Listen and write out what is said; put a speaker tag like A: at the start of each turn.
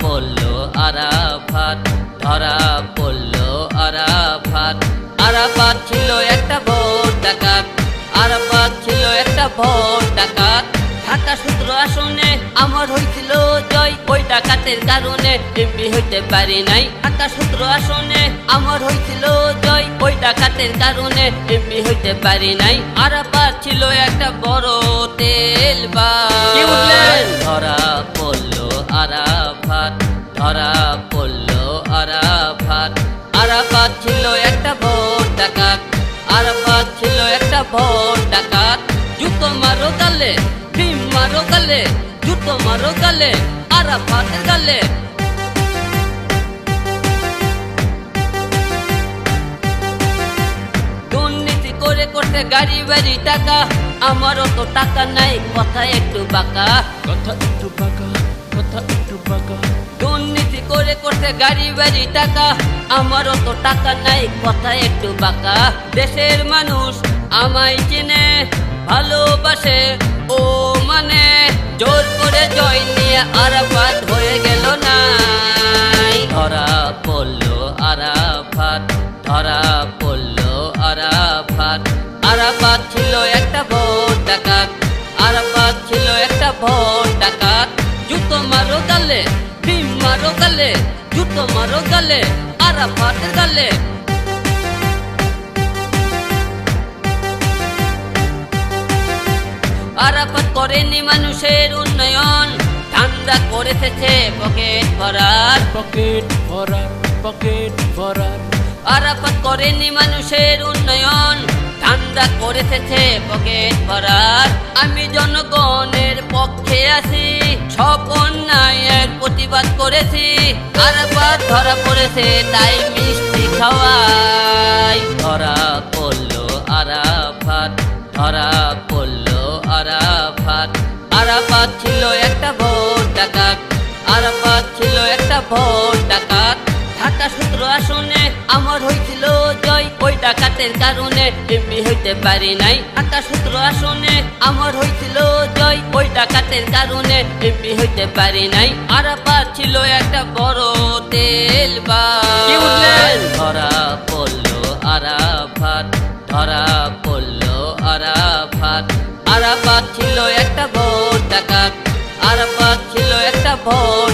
A: পড়ল আরাফাত ধরা পড়ল আরাফাত। আরাফাত ছিল একটা ভোট ডাকাত আরাফাত ছিল একটা ভোট ডাকাত। ঢাকা সূত্র আসনে আমার হয়েছিল জয় ওই ডাকাতের কারণে এমপি হইতে পারি নাই। ঢাকা সূত্র আসনে আমার হয়েছিল জয় ওই ডাকাতের কারণে এমপি হইতে পারি নাই। আরাফাত ছিল একটা বড় তেল বা? ধরা আরাফাত ছিল একটা ভোট ডাকাত। আরাফাত ছিল একটা ভোট ডাকাত। জুতো মারো গালে ভীম মারো গালে জুতো মারো গালে আরাফাতের গালে। দুর্নীতি করে করতে গাড়ি বাড়ি টাকা আমারও তো টাকা নাই কথা একটু বাঁকা।
B: কথা একটু বাঁকা কথা একটু বাঁকা।
A: দুর্নীতি করে করতে গাড়ি বাড়ি টাকা। আমারও তো টাকা নাই, কথা একটু বাঁকা। দেশের মানুষ আমায় চিনে, ভালোবাসে, ও মানে। জোর করে জয় নিয়ে আরাফাত হয়ে গেল নাই। ধরা পড়ল আরাফাত, ধরা পড়ল আরাফাত। আরাফাত ছিল একটা ভোট ডাকাত, আরাফাত ছিল একটা ভোট জুতো মারো গালে ভীম মারো গালে জুতো মারো গালে আরাফাতের গালে। আরাফাত করেনি মানুষের উন্নয়ন ঠান্ডা করে থেছে পকেট ভরার।
B: পকেট ভরার পকেট ভরার।
A: আরাফাত করেনি মানুষের উন্নয়ন ঠান্ডা করে থেছে পকেট ভরার। আমি জনগণের পক্ষে আছি, সব অন্যায়ের প্রতিবাদ করেছি। আরাফাত ধরা পড়েছে তাই মিষ্টি খাওয়াই। ধরা পড়ল আরাফাত, ধরা পড়ল আরাফাত। আরাফাত ছিল একটা ভোট ডাকাত, আরাফাত ছিল একটা ভোট ডাকাত। ঢাকা সূত্র আসনে আমার হয়েছিল জয় ওই ডাকাতের কারণে এমপি হইতে পারি নাই। ঢাকা সূত্র আসনে আমার হয়েছিল জয় ওই ডাকাতের কারণে এমপি হইতে পারি নাই। আরাফাত ছিল একটা বড় তেল বা? ধরা পড়ল আরাফাত ধরা পড়ল আরাফাত। আরাফাত ছিল একটা ভোট ডাকাত আরাফাত ছিল একটা ভোট